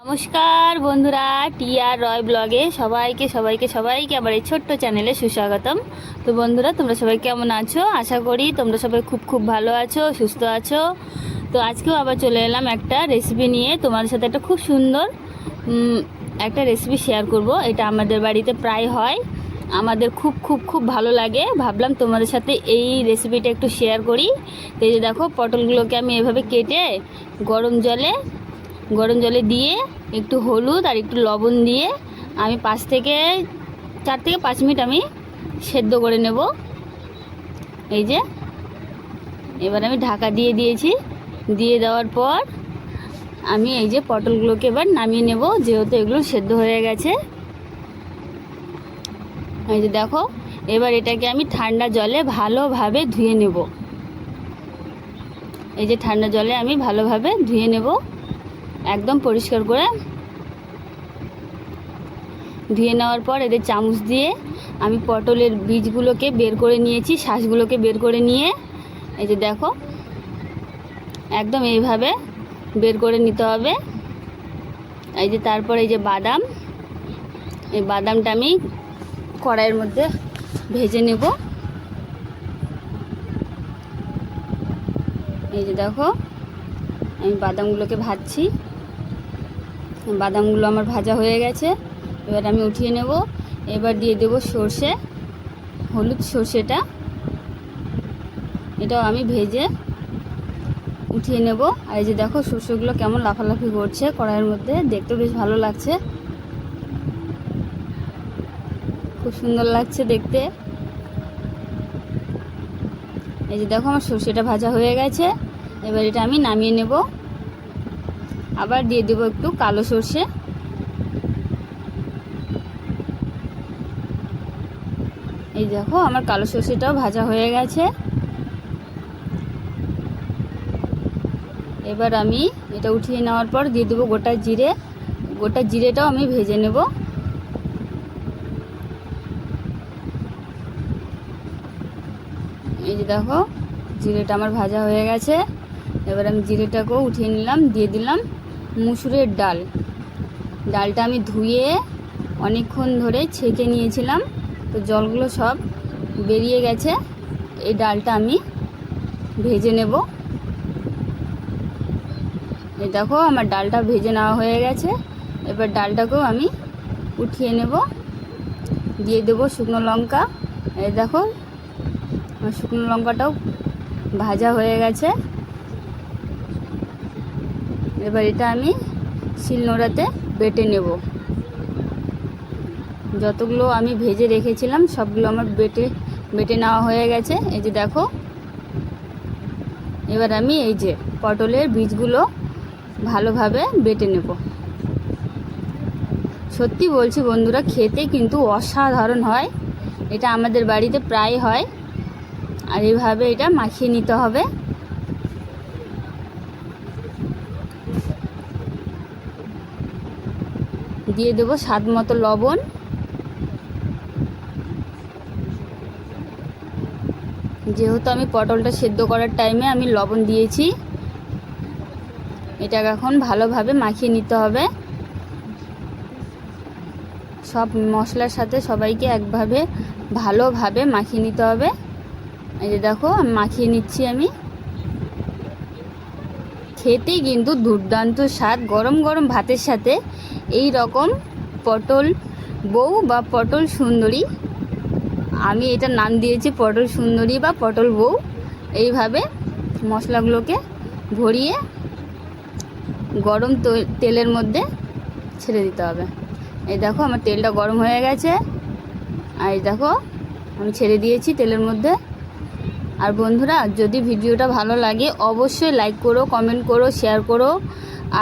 নমস্কার বন্ধুরা, টিআর রয় ব্লগে সবাইকে সবাইকে সবাইকে আমার এই ছোট্ট চ্যানেলে সুস্বাগতম। তো বন্ধুরা, তোমরা সবাই কেমন আছো? আশা করি তোমরা সবাই খুব খুব ভালো আছো, সুস্থ আছো। তো আজকেও আবার চলে এলাম একটা রেসিপি নিয়ে। তোমাদের সাথে একটা খুব সুন্দর একটা রেসিপি শেয়ার করব। এটা আমাদের বাড়িতে প্রায় হয়। আমাদের খুব খুব খুব ভালো লাগে। ভাবলাম তোমাদের সাথে এই রেসিপিটা একটু শেয়ার করি। তো এই যে দেখো, পটলগুলোকে আমি এভাবে কেটে গরম জলে গরম জলে দিয়ে একটু হলুদ আর একটু লবণ দিয়ে আমি পাঁচ থেকে চার থেকে পাঁচ মিনিট আমি সেদ্ধ করে নেব। এই যে, এবার আমি ঢাকা দিয়ে দিয়েছি। দিয়ে দেওয়ার পর আমি এই যে পটলগুলোকে এবার নামিয়ে নেব, যেহেতু এগুলো সেদ্ধ হয়ে গেছে। এই যে দেখো, এবার এটাকে আমি ঠান্ডা জলে ভালোভাবে ধুয়ে নেব। এই যে ঠান্ডা জলে আমি ভালোভাবে ধুয়ে নেব। একদম পরিষ্কার করে ধুয়ে নেওয়ার পর এদের চামচ দিয়ে আমি পটলের বীজগুলোকে বের করে নিয়েছি শ্বাসগুলোকে বের করে নিয়ে। এই যে দেখো, একদম এইভাবে বের করে নিতে হবে। এই যে তারপর এই যে বাদাম, এই বাদামটা আমি কড়াইয়ের মধ্যে ভেজে নেব। এই যে দেখো, আমি বাদামগুলোকে ভাজছি। বাদামগুলো আমার ভাজা হয়ে গেছে। এবার আমি উঠিয়ে নেব। এবার দিয়ে দেব সর্ষে, হলুদ সর্ষেটা। এটাও আমি ভেজে উঠিয়ে নেব। আর এই যে দেখো, সর্ষেগুলো কেমন লাফালাফি করছে কড়াইয়ের মধ্যে। দেখতে বেশ ভালো লাগছে। খুব সুন্দর লাগছে দেখতে। এই যে দেখো, আমার সর্ষেটা ভাজা হয়ে গেছে। এবার এটা আমি নামিয়ে নেব। আবার দিয়ে দেবো একটু কালো সর্ষে। এই দেখো, আমার কালো সর্ষেটাও ভাজা হয়ে গেছে। এবার আমি এটা উঠিয়ে নেওয়ার পর দিয়ে দেবো গোটা জিরে। গোটা জিরেটাও আমি ভেজে নেব। এই যে দেখো, জিরেটা আমার ভাজা হয়ে গেছে। এবার আমি জিরেটাকেও উঠিয়ে নিলাম, দিয়ে দিলাম। মুসুরের ডাল। ডালটা আমি ধুয়ে অনেকক্ষণ ধরে ছেঁকে নিয়েছিলাম। তো জলগুলো সব বেরিয়ে গেছে। এই ডালটা আমি ভেজে নেব। এই দেখো, আমার ডালটা ভেজে নেওয়া হয়ে গেছে। এবার ডালটাকেও আমি উঠিয়ে নেব। দিয়ে দেবো শুকনো লঙ্কা। এই দেখো শুকনো লঙ্কাটাও ভাজা হয়ে গেছে। এবার এটা আমি শিলনোড়াতে বেটে নেব। যতগুলো আমি ভেজে রেখেছিলাম, সবগুলো আমার বেটে বেটে নেওয়া হয়ে গেছে। এই যে দেখো। এবার আমি এই যে পটলের বীজগুলো ভালোভাবে বেটে নেব। সত্যি বলছি বন্ধুরা, খেতে কিন্তু অসাধারণ হয়। এটা আমাদের বাড়িতে প্রায় হয়। আর এইভাবে এটা মাখিয়ে নিতে হবে। দিয়ে দেবো স্বাদ মতো লবণ। যেহেতু আমি পটলটা সেদ্ধ করার টাইমে আমি লবণ দিয়েছি, এটাকে এখন ভালোভাবে মাখিয়ে নিতে হবে। সব মশলার সাথে সবাইকে একভাবে ভালোভাবে মাখিয়ে নিতে হবে। এই যে দেখো, মাখিয়ে নিচ্ছি আমি। খেতে কিন্তু দুর্দান্ত স্বাদ। গরম গরম ভাতের সাথে এই রকম পটল বউ বা পটল সুন্দরী, আমি এটা নাম দিয়েছি পটল সুন্দরী বা পটল বউ, এইভাবে মশলাগুলোকে ভরিয়ে গরম তেলের মধ্যে ছেড়ে দিতে হবে। এই দেখো আমার তেলটা গরম হয়ে গেছে। আর এই দেখো আমি ছেড়ে দিয়েছি তেলের মধ্যে আর বন্ধুরা, যদি ভিডিওটা ভালো লাগে, অবশ্যই লাইক করো কমেন্ট করো শেয়ার করো,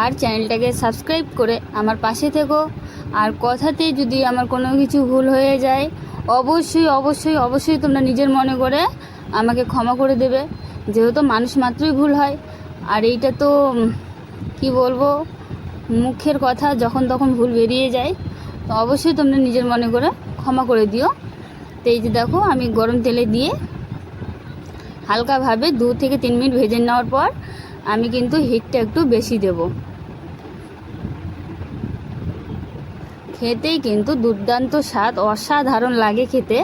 আর চ্যানেলটাকে সাবস্ক্রাইব করে আমার পাশে থেকো। আর কথাতে যদি আমার কোনো কিছু ভুল হয়ে যায়, অবশ্যই অবশ্যই অবশ্যই তোমরা নিজের মনে করে আমাকে ক্ষমা করে দেবে। যেহেতু মানুষ মাত্রই ভুল হয়, আর এইটা তো কি বলব, মুখের কথা যখন তখন ভুল বেরিয়ে যায়, তো অবশ্যই তোমরা নিজের মনে করে ক্ষমা করে দিও। তো এই যে দেখো, আমি গরম তেলে দিয়ে হালকাভাবে দু থেকে তিন মিনিট ভেজে নেওয়ার পর আমি কিন্তু হিটটা একটু বেশি দেব। খেতেই কিন্তু দুর্দান্ত স্বাদ, অসাধারণ লাগে খেতে।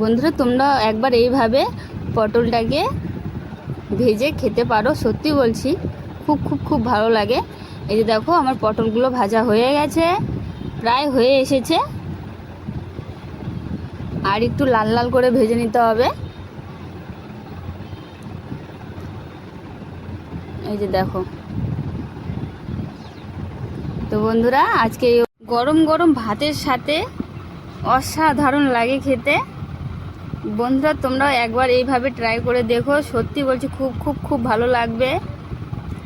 বন্ধুরা, তোমরা একবার এইভাবে পটলটাকে ভেজে খেতে পারো, সত্যি বলছি, খুব খুব খুব ভালো লাগে। এই যে দেখো, আমার পটলগুলো ভাজা হয়ে গেছে, প্রায় হয়ে এসেছে। আর একটু লাল লাল করে ভেজে নিতে হবে। এই যে দেখো। তো বন্ধুরা, আজকে গরম গরম ভাতের সাথে অসাধারণ লাগে খেতে। বন্ধুরা তোমরা একবার এইভাবে ট্রাই করে দেখো। সত্যি বলছি, খুব খুব খুব ভালো লাগবে।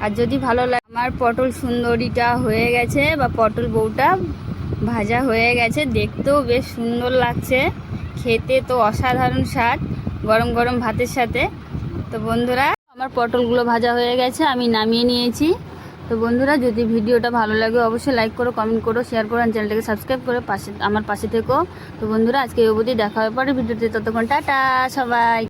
আর যদি ভালো লাগে, আমার পটল সুন্দরীটা হয়ে গেছে, বা পটল বউটা ভাজা হয়ে গেছে, দেখতেও বেশ সুন্দর লাগছে। খেতে তো অসাধারণ স্বাদ, গরম গরম ভাতের সাথে। তো বন্ধুরা আমার পটলগুলো ভাজা হয়ে গেছে, আমি নামিয়ে নিয়েছি। তো বন্ধুরা, যদি ভিডিওটা ভালো লাগে, অবশ্যই লাইক করো কমেন্ট করো শেয়ার করো আর চ্যানেলটাকে সাবস্ক্রাইব করে পাশে, আমার পাশে থেকো। তো বন্ধুরা, আজকে এই অবধি দেখা হয়ে পরে ভিডিওতে, ততক্ষণ টাটা, সবাই।